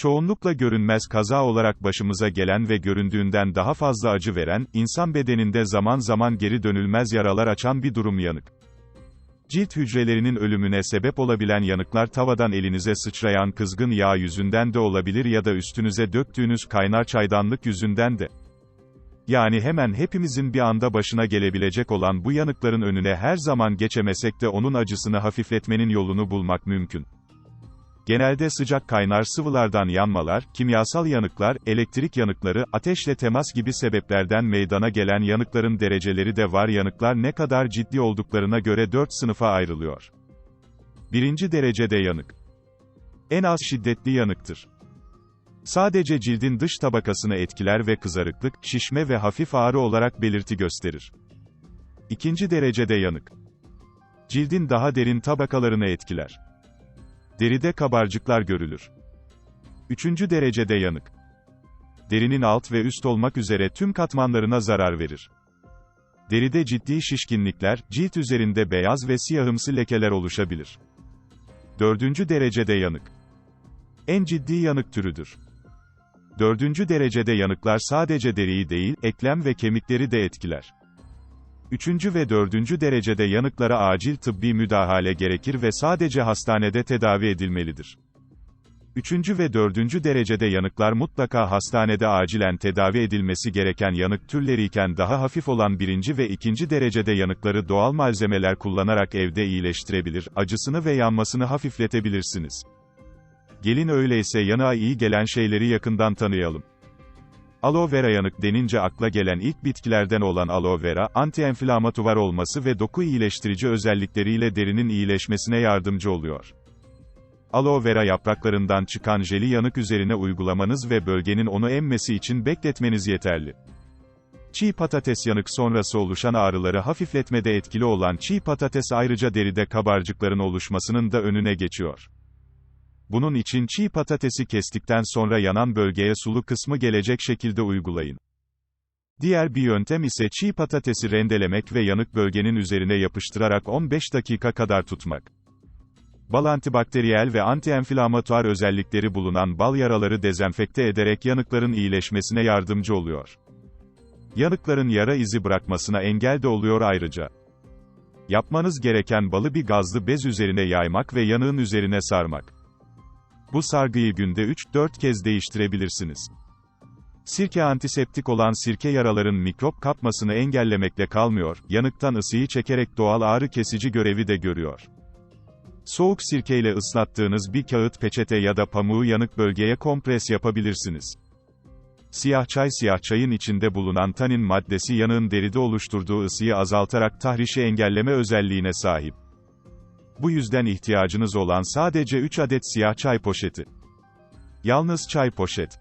Çoğunlukla görünmez kaza olarak başımıza gelen ve göründüğünden daha fazla acı veren, insan bedeninde zaman zaman geri dönülmez yaralar açan bir durum yanık. Cilt hücrelerinin ölümüne sebep olabilen yanıklar tavadan elinize sıçrayan kızgın yağ yüzünden de olabilir ya da üstünüze döktüğünüz kaynar çaydanlık yüzünden de. Yani hemen hepimizin bir anda başına gelebilecek olan bu yanıkların önüne her zaman geçemesek de onun acısını hafifletmenin yolunu bulmak mümkün. Genelde sıcak kaynar sıvılardan yanmalar, kimyasal yanıklar, elektrik yanıkları, ateşle temas gibi sebeplerden meydana gelen yanıkların dereceleri de var yanıklar ne kadar ciddi olduklarına göre 4 sınıfa ayrılıyor. Birinci derecede yanık. En az şiddetli yanıktır. Sadece cildin dış tabakasını etkiler ve kızarıklık, şişme ve hafif ağrı olarak belirti gösterir. İkinci derecede yanık. Cildin daha derin tabakalarını etkiler. Deride kabarcıklar görülür. Üçüncü derecede yanık. Derinin alt ve üst olmak üzere tüm katmanlarına zarar verir. Deride ciddi şişkinlikler, cilt üzerinde beyaz ve siyahımsı lekeler oluşabilir. Dördüncü derecede yanık. En ciddi yanık türüdür. Dördüncü derecede yanıklar sadece deriyi değil, eklem ve kemikleri de etkiler. Üçüncü ve dördüncü derecede yanıklara acil tıbbi müdahale gerekir ve sadece hastanede tedavi edilmelidir. Üçüncü ve dördüncü derecede yanıklar mutlaka hastanede acilen tedavi edilmesi gereken yanık türleriyken daha hafif olan birinci ve ikinci derecede yanıkları doğal malzemeler kullanarak evde iyileştirebilir, acısını ve yanmasını hafifletebilirsiniz. Gelin öyleyse yanığa iyi gelen şeyleri yakından tanıyalım. Aloe vera yanık denince akla gelen ilk bitkilerden olan aloe vera, antienflamatuvar olması ve doku iyileştirici özellikleriyle derinin iyileşmesine yardımcı oluyor. Aloe vera yapraklarından çıkan jeli yanık üzerine uygulamanız ve bölgenin onu emmesi için bekletmeniz yeterli. Çiğ patates yanık sonrası oluşan ağrıları hafifletmede etkili olan çiğ patates ayrıca deride kabarcıkların oluşmasının da önüne geçiyor. Bunun için çiğ patatesi kestikten sonra yanan bölgeye sulu kısmı gelecek şekilde uygulayın. Diğer bir yöntem ise çiğ patatesi rendelemek ve yanık bölgenin üzerine yapıştırarak 15 dakika kadar tutmak. Bal antibakteriyel ve antienflamatuar özellikleri bulunan bal yaraları dezenfekte ederek yanıkların iyileşmesine yardımcı oluyor. Yanıkların yara izi bırakmasına engel de oluyor ayrıca. Yapmanız gereken balı bir gazlı bez üzerine yaymak ve yanığın üzerine sarmak. Bu sargıyı günde 3-4 kez değiştirebilirsiniz. Sirke antiseptik olan sirke yaraların mikrop kapmasını engellemekle kalmıyor, yanıktan ısıyı çekerek doğal ağrı kesici görevi de görüyor. Soğuk sirkeyle ıslattığınız bir kağıt peçete ya da pamuğu yanık bölgeye kompres yapabilirsiniz. Siyah çay siyah çayın içinde bulunan tanin maddesi yanığın deride oluşturduğu ısıyı azaltarak tahrişi engelleme özelliğine sahip. Bu yüzden ihtiyacınız olan sadece 3 adet siyah çay poşeti. Yalnız çay poşet.